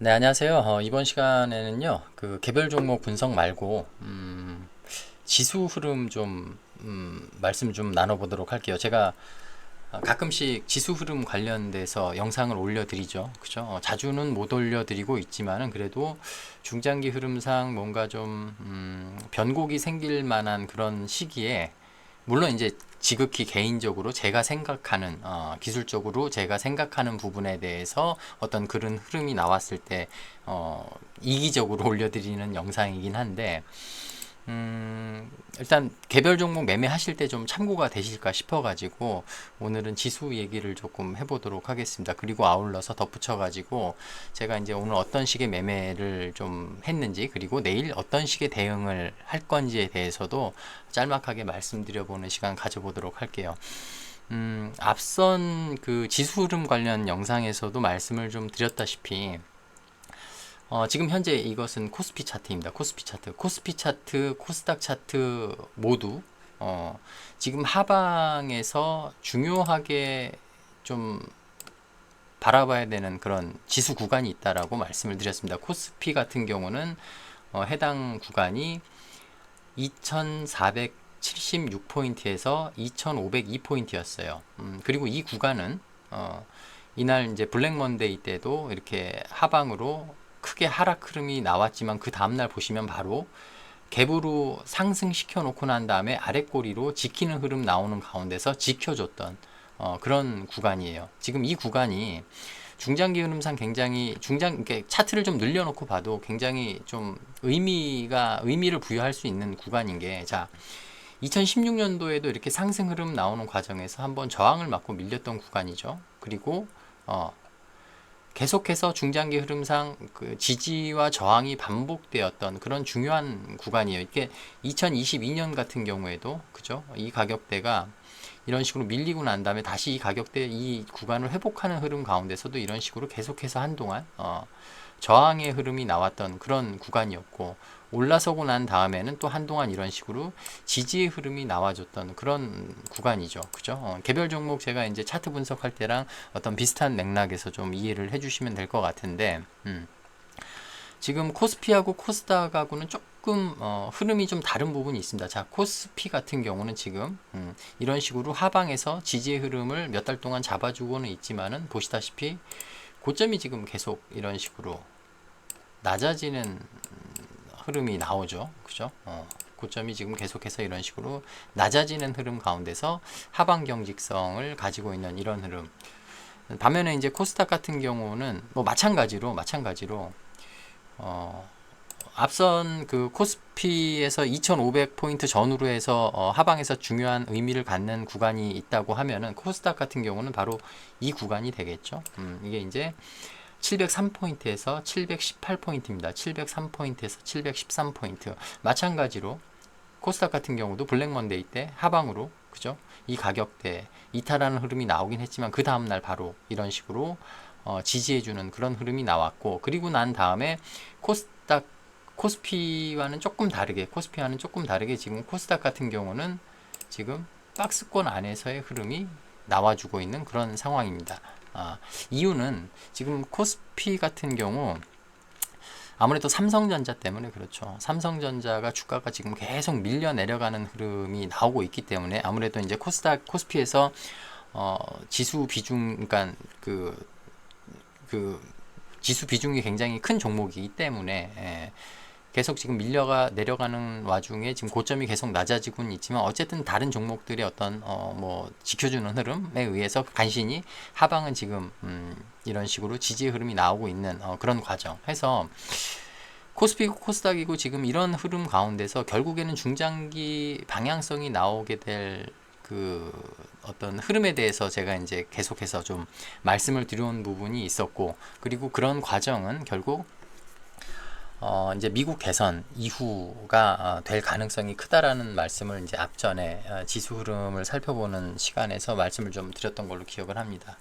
네, 안녕하세요. 어, 이번 시간에는요, 그 개별 종목 분석 말고, 음, 지수 흐름 좀, 음, 말씀 좀 나눠보도록 할게요. 제가 어, 가끔씩 지수 흐름 관련돼서 영상을 올려드리죠. 그죠? 어, 자주는 못 올려드리고 있지만은 그래도 중장기 흐름상 뭔가 좀, 음, 변곡이 생길 만한 그런 시기에 물론 이제 지극히 개인적으로 제가 생각하는 어, 기술적으로 제가 생각하는 부분에 대해서 어떤 그런 흐름이 나왔을 때 어, 이기적으로 올려드리는 영상이긴 한데 음, 일단 개별 종목 매매하실 때 좀 참고가 되실까 싶어가지고 오늘은 지수 얘기를 조금 해보도록 하겠습니다. 그리고 아울러서 덧붙여가지고 제가 이제 오늘 어떤 식의 매매를 좀 했는지 그리고 내일 어떤 식의 대응을 할 건지에 대해서도 짤막하게 말씀드려보는 시간 가져보도록 할게요. 음, 앞선 그 지수 흐름 관련 영상에서도 말씀을 좀 드렸다시피 어, 지금 현재 이것은 코스피 차트입니다. 코스피 차트. 코스피 차트, 코스닥 차트 모두 어, 지금 하방에서 중요하게 좀 바라봐야 되는 그런 지수 구간이 있다라고 말씀을 드렸습니다. 코스피 같은 경우는 어, 해당 구간이 2476포인트에서 2502포인트였어요. 음, 그리고 이 구간은 어, 이날 이제 블랙 먼데이 때도 이렇게 하방으로 크게 하락 흐름이 나왔지만 그 다음날 보시면 바로 갭으로 상승시켜 놓고 난 다음에 아랫꼬리로 지키는 흐름 나오는 가운데서 지켜줬던 어, 그런 구간이에요. 지금 이 구간이 중장기 흐름상 굉장히 중장 이렇게 차트를 좀 늘려놓고 봐도 굉장히 좀 의미가 의미를 부여할 수 있는 구간인 게 자. 2016년도에도 이렇게 상승 흐름 나오는 과정에서 한번 저항을 맞고 밀렸던 구간이죠. 그리고 어, 계속해서 중장기 흐름상 그 지지와 저항이 반복되었던 그런 중요한 구간이에요. 이게 2022년 같은 경우에도 그죠? 이 가격대가 이런 식으로 밀리고 난 다음에 다시 이 가격대 이 구간을 회복하는 흐름 가운데서도 이런 식으로 계속해서 한동안 어, 저항의 흐름이 나왔던 그런 구간이었고 올라서고 난 다음에는 또 한동안 이런 식으로 지지의 흐름이 나와줬던 그런 구간이죠. 그죠? 어, 개별 종목 제가 이제 차트 분석할 때랑 어떤 비슷한 맥락에서 좀 이해를 해주시면 될 것 같은데, 음. 지금 코스피하고 코스닥하고는 조금 어, 흐름이 좀 다른 부분이 있습니다. 자, 코스피 같은 경우는 지금 음, 이런 식으로 하방에서 지지의 흐름을 몇 달 동안 잡아주고는 있지만은 보시다시피 고점이 지금 계속 이런 식으로 낮아지는 흐름이 나오죠. 그죠? 어, 고점이 지금 계속해서 이런 식으로 낮아지는 흐름 가운데서 하방 경직성을 가지고 있는 이런 흐름. 반면에 이제 코스닥 같은 경우는 뭐 마찬가지로 마찬가지로 어, 앞선 그 코스피에서 2,500포인트 전후로 해서 어, 하방에서 중요한 의미를 갖는 구간이 있다고 하면은 코스닥 같은 경우는 바로 이 구간이 되겠죠. 음, 이게 이제 703포인트에서 718포인트입니다. 703포인트에서 713포인트. 마찬가지로 코스닥 같은 경우도 블랙 먼데이 때 하방으로 그죠? 이 가격대 이탈하는 흐름이 나오긴 했지만 그 다음 날 바로 이런 식으로 어, 지지해주는 그런 흐름이 나왔고 그리고 난 다음에 코스닥 코스피와는 조금 다르게 코스피와는 조금 다르게 지금 코스닥 같은 경우는 지금 박스권 안에서의 흐름이 나와주고 있는 그런 상황입니다. 아, 이유는 지금 코스피 같은 경우 아무래도 삼성전자 때문에 그렇죠. 삼성전자가 주가가 지금 계속 밀려 내려가는 흐름이 나오고 있기 때문에 아무래도 이제 코스닥 코스피에서 어, 지수 비중 그러니까 그, 그 지수 비중이 굉장히 큰 종목이기 때문에 예, 계속 지금 밀려가 내려가는 와중에 지금 고점이 계속 낮아지고는 있지만 어쨌든 다른 종목들의 어떤 어 뭐 지켜주는 흐름에 의해서 간신히 하방은 지금 음 이런 식으로 지지의 흐름이 나오고 있는 어 그런 과정. 해서 코스피고 코스닥이고 지금 이런 흐름 가운데서 결국에는 중장기 방향성이 나오게 될 그 어떤 흐름에 대해서 제가 이제 계속해서 좀 말씀을 드려온 부분이 있었고 그리고 그런 과정은 결국 어, 이제 미국 개선 이후가 어, 될 가능성이 크다라는 말씀을 이제 앞전에 어, 지수 흐름을 살펴보는 시간에서 말씀을 좀 드렸던 걸로 기억을 합니다.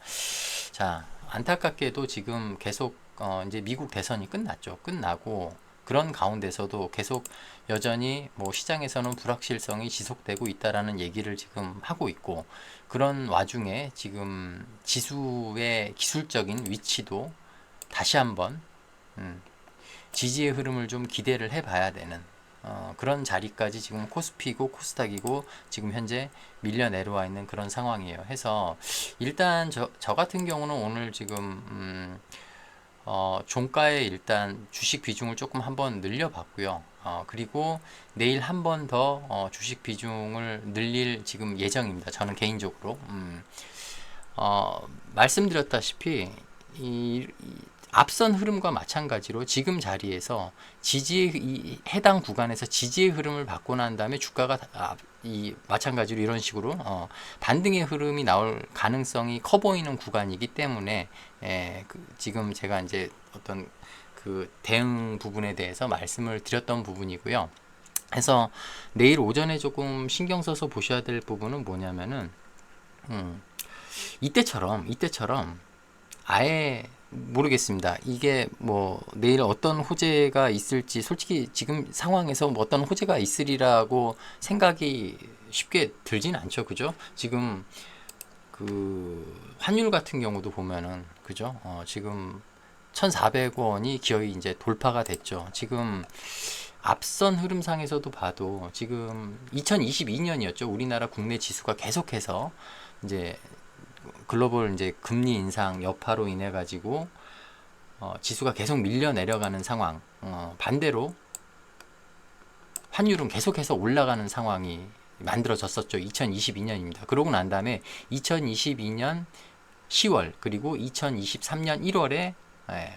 자, 안타깝게도 지금 계속 어, 이제 미국 대선이 끝났죠. 끝나고 그런 가운데서도 계속 여전히 뭐 시장에서는 불확실성이 지속되고 있다라는 얘기를 지금 하고 있고 그런 와중에 지금 지수의 기술적인 위치도 다시 한번 음, 지지의 흐름을 좀 기대를 해봐야 되는 어, 그런 자리까지 지금 코스피고 코스닥이고 지금 현재 밀려 내려와 있는 그런 상황이에요. 해서 일단 저, 저 같은 경우는 오늘 지금 음, 어, 종가에 일단 주식 비중을 조금 한번 늘려봤고요. 어, 그리고 내일 한 번 더 어, 주식 비중을 늘릴 지금 예정입니다. 저는 개인적으로 음, 어, 말씀드렸다시피 이, 이 앞선 흐름과 마찬가지로 지금 자리에서 지지의 이 해당 구간에서 지지의 흐름을 받고 난 다음에 주가가 아, 이 마찬가지로 이런 식으로 어, 반등의 흐름이 나올 가능성이 커 보이는 구간이기 때문에 에, 그 지금 제가 이제 어떤 그 대응 부분에 대해서 말씀을 드렸던 부분이고요. 그래서 내일 오전에 조금 신경 써서 보셔야 될 부분은 뭐냐면은 음, 이때처럼 이때처럼 아예 모르겠습니다. 이게 뭐 내일 어떤 호재가 있을지 솔직히 지금 상황에서 뭐 어떤 호재가 있으리라고 생각이 쉽게 들진 않죠. 그죠? 지금 그 환율 같은 경우도 보면은 그죠? 어, 지금 1,400원이 기어이 이제 돌파가 됐죠. 지금 앞선 흐름상에서도 봐도 지금 2022년이었죠. 우리나라 국내 지수가 계속해서 이제 글로벌 이제 금리 인상 여파로 인해 가지고 어, 지수가 계속 밀려 내려가는 상황. 어, 반대로 환율은 계속해서 올라가는 상황이 만들어졌었죠. 2022년입니다. 그러고 난 다음에 2022년 10월 그리고 2023년 1월에 예,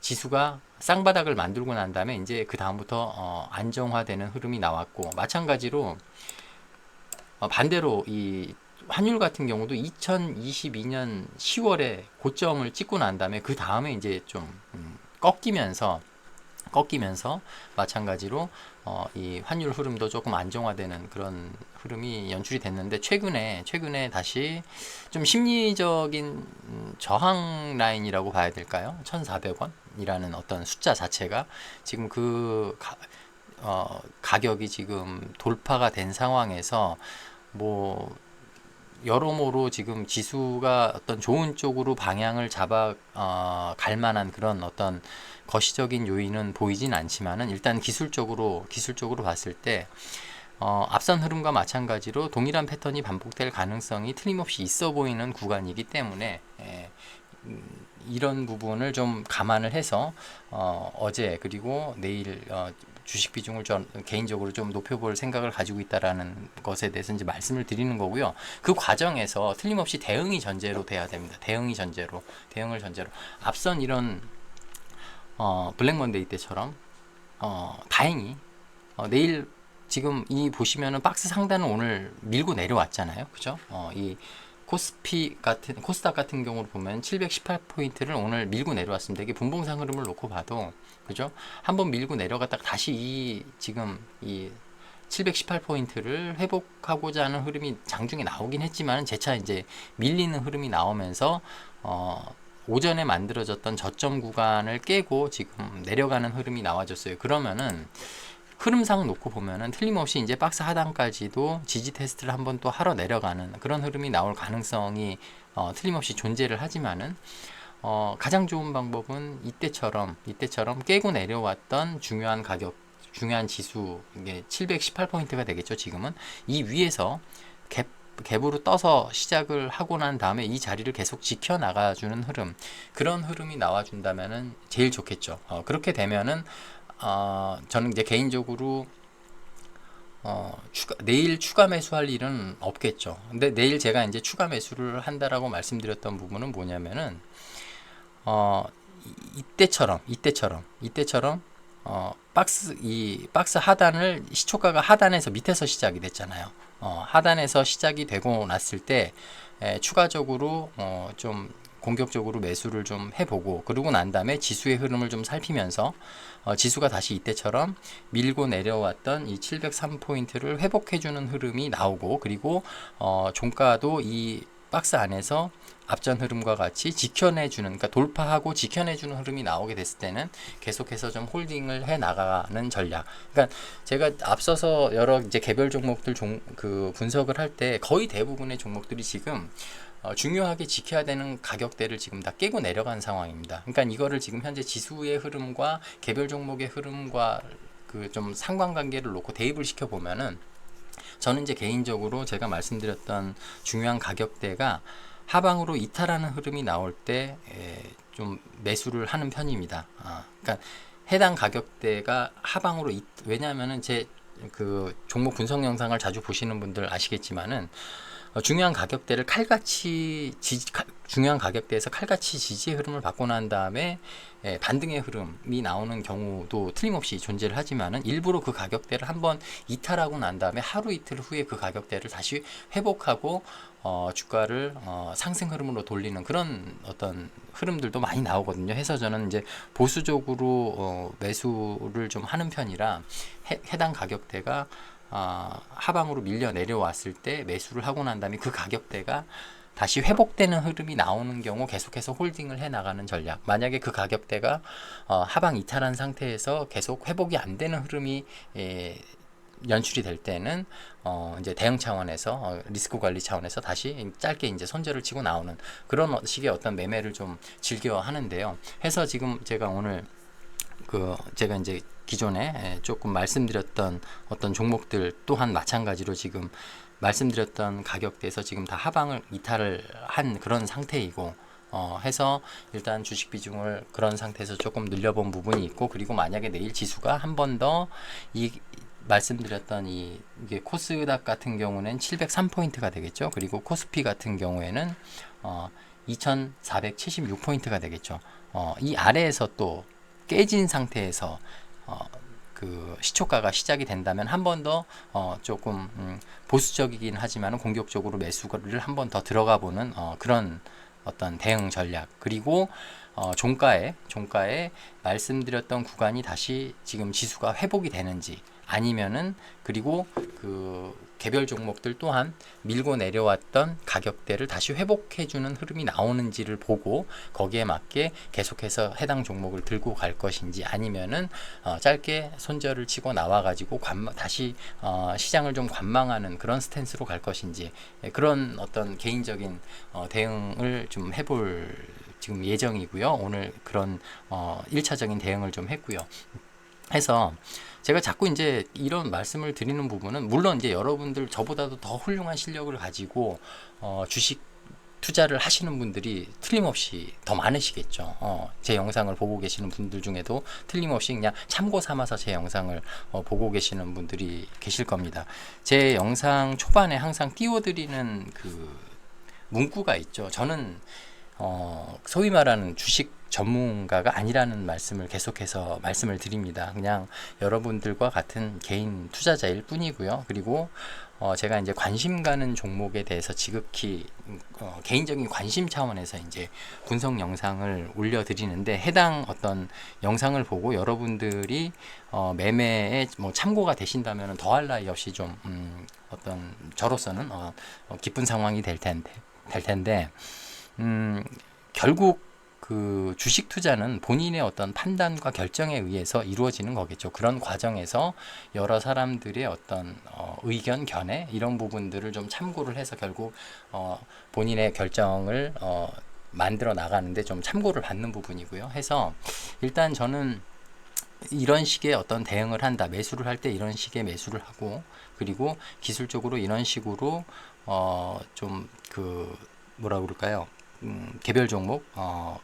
지수가 쌍바닥을 만들고 난 다음에 이제 그 다음부터 어, 안정화되는 흐름이 나왔고 마찬가지로 어, 반대로 이 환율 같은 경우도 2022년 10월에 고점을 찍고 난 다음에 그 다음에 이제 좀 음, 꺾이면서 꺾이면서 마찬가지로 어, 이 환율 흐름도 조금 안정화되는 그런 흐름이 연출이 됐는데 최근에 최근에 다시 좀 심리적인 음, 저항 라인이라고 봐야 될까요? 1,400원이라는 어떤 숫자 자체가 지금 그 가, 어, 가격이 지금 돌파가 된 상황에서 뭐 여러모로 지금 지수가 어떤 좋은 쪽으로 방향을 잡아 어, 갈 만한 그런 어떤 거시적인 요인은 보이진 않지만은 일단 기술적으로 기술적으로 봤을 때 어, 앞선 흐름과 마찬가지로 동일한 패턴이 반복될 가능성이 틀림없이 있어 보이는 구간이기 때문에 예, 음, 이런 부분을 좀 감안을 해서 어, 어제 그리고 내일 어, 주식 비중을 좀 개인적으로 좀 높여볼 생각을 가지고 있다라는 것에 대해서 이제 말씀을 드리는 거고요. 그 과정에서 틀림없이 대응이 전제로 돼야 됩니다. 대응이 전제로 대응을 전제로 앞선 이런 어, 블랙 먼데이 때처럼 어, 다행히 어, 내일 지금 이 보시면은 박스 상단은 오늘 밀고 내려왔잖아요. 그죠? 어, 이 코스피 같은 코스닥 같은 경우를 보면 718포인트를 오늘 밀고 내려왔습니다. 이게 분봉상 흐름을 놓고 봐도 그죠? 한번 밀고 내려갔다가 다시 이 지금 이 718포인트를 회복하고자 하는 흐름이 장중에 나오긴 했지만 재차 이제 밀리는 흐름이 나오면서 어 오전에 만들어졌던 저점 구간을 깨고 지금 내려가는 흐름이 나와졌어요. 그러면은 흐름상 놓고 보면은 틀림없이 이제 박스 하단까지도 지지 테스트를 한번 또 하러 내려가는 그런 흐름이 나올 가능성이 어, 틀림없이 존재를 하지만은 어, 가장 좋은 방법은 이때처럼 이때처럼 깨고 내려왔던 중요한 가격 중요한 지수 이게 718포인트가 되겠죠 지금은 이 위에서 갭 갭으로 떠서 시작을 하고 난 다음에 이 자리를 계속 지켜 나가주는 흐름 그런 흐름이 나와준다면은 제일 좋겠죠. 어, 그렇게 되면은 어, 저는 이제 개인적으로 어, 추가, 내일 추가 매수할 일은 없겠죠. 근데 내일 제가 이제 추가 매수를 한다라고 말씀드렸던 부분은 뭐냐면은 어, 이때처럼 이때처럼 이때처럼 어, 박스 이 박스 하단을 시초가가 하단에서 밑에서 시작이 됐잖아요. 어, 하단에서 시작이 되고 났을 때 에, 추가적으로 어, 좀 공격적으로 매수를 좀 해보고 그러고 난 다음에 지수의 흐름을 좀 살피면서 어, 지수가 다시 이때처럼 밀고 내려왔던 이 703포인트를 회복해주는 흐름이 나오고 그리고 어, 종가도 이 박스 안에서 앞전 흐름과 같이 지켜내주는 그러니까 돌파하고 지켜내주는 흐름이 나오게 됐을 때는 계속해서 좀 홀딩을 해 나가는 전략. 그러니까 제가 앞서서 여러 이제 개별 종목들 종, 그 분석을 할 때 거의 대부분의 종목들이 지금 어, 중요하게 지켜야 되는 가격대를 지금 다 깨고 내려간 상황입니다. 그러니까 이거를 지금 현재 지수의 흐름과 개별 종목의 흐름과 그 좀 상관관계를 놓고 대입을 시켜 보면은 저는 이제 개인적으로 제가 말씀드렸던 중요한 가격대가 하방으로 이탈하는 흐름이 나올 때 좀 매수를 하는 편입니다. 아, 그러니까 해당 가격대가 하방으로 이, 왜냐하면은 제 그 종목 분석 영상을 자주 보시는 분들 아시겠지만은 어, 중요한 가격대를 칼같이 지지, 칼- 중요한 가격대에서 칼같이 지지의 흐름을 받고 난 다음에 예, 반등의 흐름이 나오는 경우도 틀림없이 존재를 하지만은 일부러 그 가격대를 한번 이탈하고 난 다음에 하루 이틀 후에 그 가격대를 다시 회복하고 어, 주가를 어, 상승 흐름으로 돌리는 그런 어떤 흐름들도 많이 나오거든요. 해서 저는 이제 보수적으로 어, 매수를 좀 하는 편이라 해, 해당 가격대가 아, 하방으로 밀려 내려왔을 때 매수를 하고 난 다음에 그 가격대가 다시 회복되는 흐름이 나오는 경우 계속해서 홀딩을 해 나가는 전략. 만약에 그 가격대가 어, 하방 이탈한 상태에서 계속 회복이 안 되는 흐름이 예, 연출이 될 때는 어 이제 대응 차원에서 어, 리스크 관리 차원에서 다시 짧게 이제 손절을 치고 나오는 그런 어- 식의 어떤 매매를 좀 즐겨 하는데요. 해서 지금 제가 오늘 그 제가 이제 기존에 예, 조금 말씀드렸던 어떤 종목들 또한 마찬가지로 지금 말씀드렸던 가격대에서 지금 다 하방을 이탈을 한 그런 상태이고 어 해서 일단 주식 비중을 그런 상태에서 조금 늘려본 부분이 있고 그리고 만약에 내일 지수가 한 번 더 이 말씀드렸던 이 이게 코스닥 같은 경우는 703포인트가 되겠죠. 그리고 코스피 같은 경우에는 어 2476포인트가 되겠죠. 어, 이 아래에서 또 깨진 상태에서 어, 그 시초가가 시작이 된다면 한 번 더 어, 조금 음, 보수적이긴 하지만 공격적으로 매수를 한 번 더 들어가 보는 어, 그런 어떤 대응 전략. 그리고 어, 종가에 종가에 말씀드렸던 구간이 다시 지금 지수가 회복이 되는지 아니면은 그리고 그 개별 종목들 또한 밀고 내려왔던 가격대를 다시 회복해주는 흐름이 나오는지를 보고 거기에 맞게 계속해서 해당 종목을 들고 갈 것인지 아니면은 어, 짧게 손절을 치고 나와가지고 관망, 다시 어, 시장을 좀 관망하는 그런 스탠스로 갈 것인지 예, 그런 어떤 개인적인 어, 대응을 좀 해볼 지금 예정이고요. 오늘 그런 어, 1차적인 대응을 좀 했고요. 해서 제가 자꾸 이제 이런 말씀을 드리는 부분은 물론 이제 여러분들 저보다도 더 훌륭한 실력을 가지고 어, 주식 투자를 하시는 분들이 틀림없이 더 많으시겠죠. 어, 제 영상을 보고 계시는 분들 중에도 틀림없이 그냥 참고 삼아서 제 영상을 어, 보고 계시는 분들이 계실 겁니다. 제 영상 초반에 항상 띄워드리는 그 문구가 있죠. 저는 어, 소위 말하는 주식 전문가가 아니라는 말씀을 계속해서 말씀을 드립니다. 그냥 여러분들과 같은 개인 투자자일 뿐이고요. 그리고 어, 제가 이제 관심 가는 종목에 대해서 지극히 어, 개인적인 관심 차원에서 이제 분석 영상을 올려드리는데 해당 어떤 영상을 보고 여러분들이 어, 매매에 뭐 참고가 되신다면 더할 나위 없이 좀 음, 어떤 저로서는 어, 어, 기쁜 상황이 될 텐데 될 텐데 음, 결국 그 주식 투자는 본인의 어떤 판단과 결정에 의해서 이루어지는 거겠죠. 그런 과정에서 여러 사람들의 어떤 어, 의견, 견해 이런 부분들을 좀 참고를 해서 결국 어, 본인의 결정을 어, 만들어 나가는데 좀 참고를 받는 부분이고요. 해서 일단 저는 이런 식의 어떤 대응을 한다. 매수를 할 때 이런 식의 매수를 하고 그리고 기술적으로 이런 식으로 어, 좀 그 뭐라 그럴까요? 음, 개별 종목 어,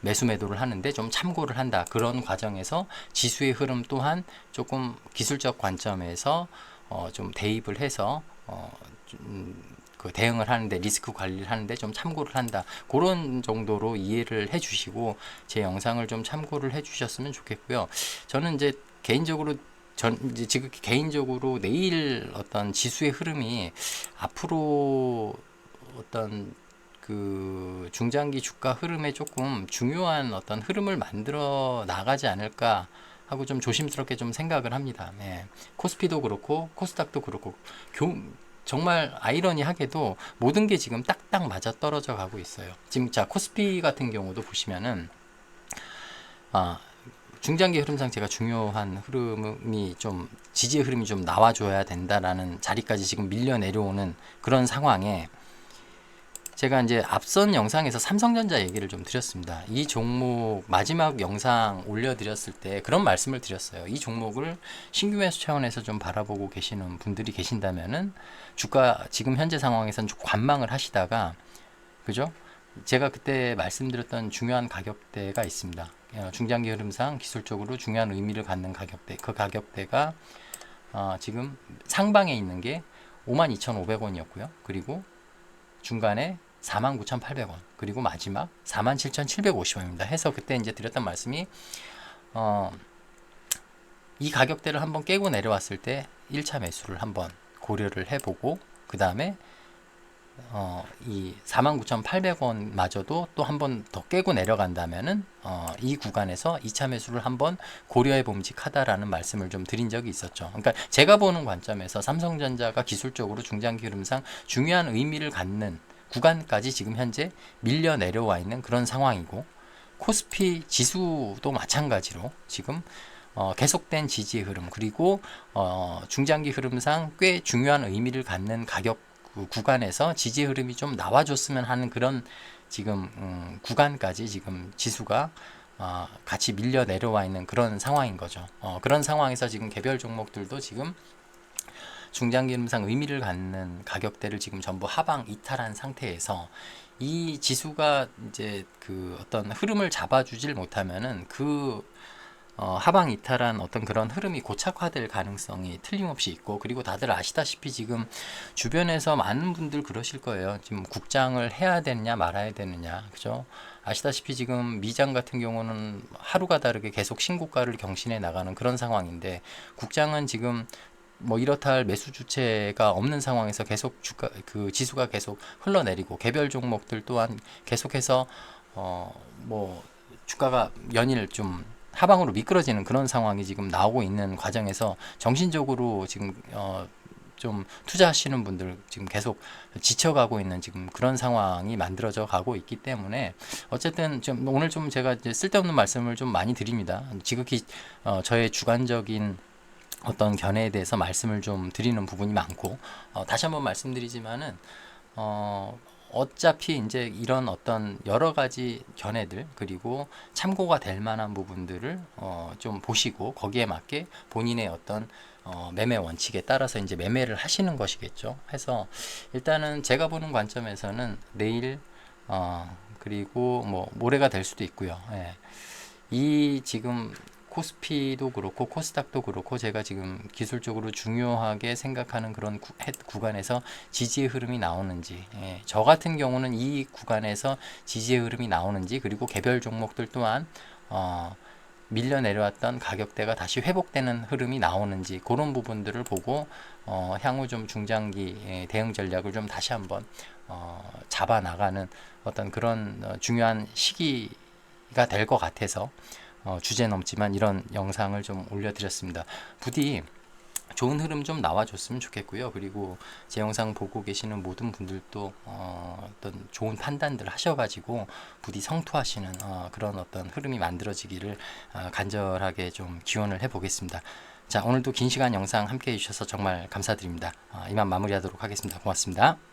매수 매도를 하는데 좀 참고를 한다. 그런 과정에서 지수의 흐름 또한 조금 기술적 관점에서 어, 좀 대입을 해서 어, 좀, 그 대응을 하는데 리스크 관리를 하는데 좀 참고를 한다. 그런 정도로 이해를 해주시고 제 영상을 좀 참고를 해주셨으면 좋겠고요. 저는 이제 개인적으로 전 이제 지금 개인적으로 내일 어떤 지수의 흐름이 앞으로 어떤 그 중장기 주가 흐름에 조금 중요한 어떤 흐름을 만들어 나가지 않을까 하고 좀 조심스럽게 좀 생각을 합니다. 네. 코스피도 그렇고 코스닥도 그렇고 교, 정말 아이러니하게도 모든 게 지금 딱딱 맞아 떨어져 가고 있어요. 지금 자 코스피 같은 경우도 보시면은 아 중장기 흐름상 제가 중요한 흐름이 좀 지지의 흐름이 좀 나와줘야 된다라는 자리까지 지금 밀려 내려오는 그런 상황에 제가 이제 앞선 영상에서 삼성전자 얘기를 좀 드렸습니다. 이 종목 마지막 영상 올려드렸을 때 그런 말씀을 드렸어요. 이 종목을 신규 매수 차원에서 좀 바라보고 계시는 분들이 계신다면은 주가 지금 현재 상황에서는 좀 관망을 하시다가 그죠? 제가 그때 말씀드렸던 중요한 가격대가 있습니다. 어, 중장기 흐름상 기술적으로 중요한 의미를 갖는 가격대. 그 가격대가 어, 지금 상방에 있는 게 52,500원이었고요. 그리고 중간에 49,800원 그리고 마지막 47,750원입니다. 해서 그때 이제 드렸던 말씀이 어, 이 가격대를 한번 깨고 내려왔을 때 1차 매수를 한번 고려를 해보고 그 다음에 어, 이 49,800원 마저도 또 한 번 더 깨고 내려간다면은 어, 이 구간에서 2차 매수를 한번 고려해 봄직하다라는 말씀을 좀 드린 적이 있었죠. 그러니까 제가 보는 관점에서 삼성전자가 기술적으로 중장기 흐름상 중요한 의미를 갖는 구간까지 지금 현재 밀려 내려와 있는 그런 상황이고 코스피 지수도 마찬가지로 지금 어, 계속된 지지의 흐름 그리고 어, 중장기 흐름상 꽤 중요한 의미를 갖는 가격 그 구간에서 지지 흐름이 좀 나와줬으면 하는 그런 지금 음, 구간까지 지금 지수가 어, 같이 밀려 내려와 있는 그런 상황인 거죠. 어, 그런 상황에서 지금 개별 종목들도 지금 중장기 흐름상 의미를 갖는 가격대를 지금 전부 하방 이탈한 상태에서 이 지수가 이제 그 어떤 흐름을 잡아주질 못하면은 그 어, 하방 이탈한 어떤 그런 흐름이 고착화될 가능성이 틀림없이 있고 그리고 다들 아시다시피 지금 주변에서 많은 분들 그러실 거예요. 지금 국장을 해야 되느냐 말아야 되느냐 그죠? 아시다시피 지금 미장 같은 경우는 하루가 다르게 계속 신고가를 경신해 나가는 그런 상황인데 국장은 지금 뭐 이렇다 할 매수 주체가 없는 상황에서 계속 주가 그 지수가 계속 흘러내리고 개별 종목들 또한 계속해서 어 뭐 주가가 연일 좀 하방으로 미끄러지는 그런 상황이 지금 나오고 있는 과정에서 정신적으로 지금 어, 좀 투자하시는 분들 지금 계속 지쳐가고 있는 지금 그런 상황이 만들어져 가고 있기 때문에 어쨌든 좀 오늘 좀 제가 이제 쓸데없는 말씀을 좀 많이 드립니다. 지극히 어, 저의 주관적인 어떤 견해에 대해서 말씀을 좀 드리는 부분이 많고 어, 다시 한번 말씀드리지만은 어, 어차피 이제 이런 어떤 여러 가지 견해들 그리고 참고가 될 만한 부분들을 어, 좀 보시고 거기에 맞게 본인의 어떤 어, 매매 원칙에 따라서 이제 매매를 하시는 것이겠죠. 해서 일단은 제가 보는 관점에서는 내일 어, 그리고 뭐 모레가 될 수도 있고요. 예. 이 지금 코스피도 그렇고 코스닥도 그렇고 제가 지금 기술적으로 중요하게 생각하는 그런 구, 해, 구간에서 지지의 흐름이 나오는지 예, 저 같은 경우는 이 구간에서 지지의 흐름이 나오는지 그리고 개별 종목들 또한 어, 밀려 내려왔던 가격대가 다시 회복되는 흐름이 나오는지 그런 부분들을 보고 어, 향후 좀 중장기 예, 대응 전략을 좀 다시 한번 어, 잡아 나가는 어떤 그런 어, 중요한 시기가 될 것 같아서 어, 주제 넘지만 이런 영상을 좀 올려드렸습니다. 부디 좋은 흐름 좀 나와줬으면 좋겠고요. 그리고 제 영상 보고 계시는 모든 분들도 어, 어떤 좋은 판단들 하셔가지고 부디 성투하시는 어, 그런 어떤 흐름이 만들어지기를 어, 간절하게 좀 기원을 해보겠습니다. 자 오늘도 긴 시간 영상 함께 해주셔서 정말 감사드립니다. 어, 이만 마무리하도록 하겠습니다. 고맙습니다.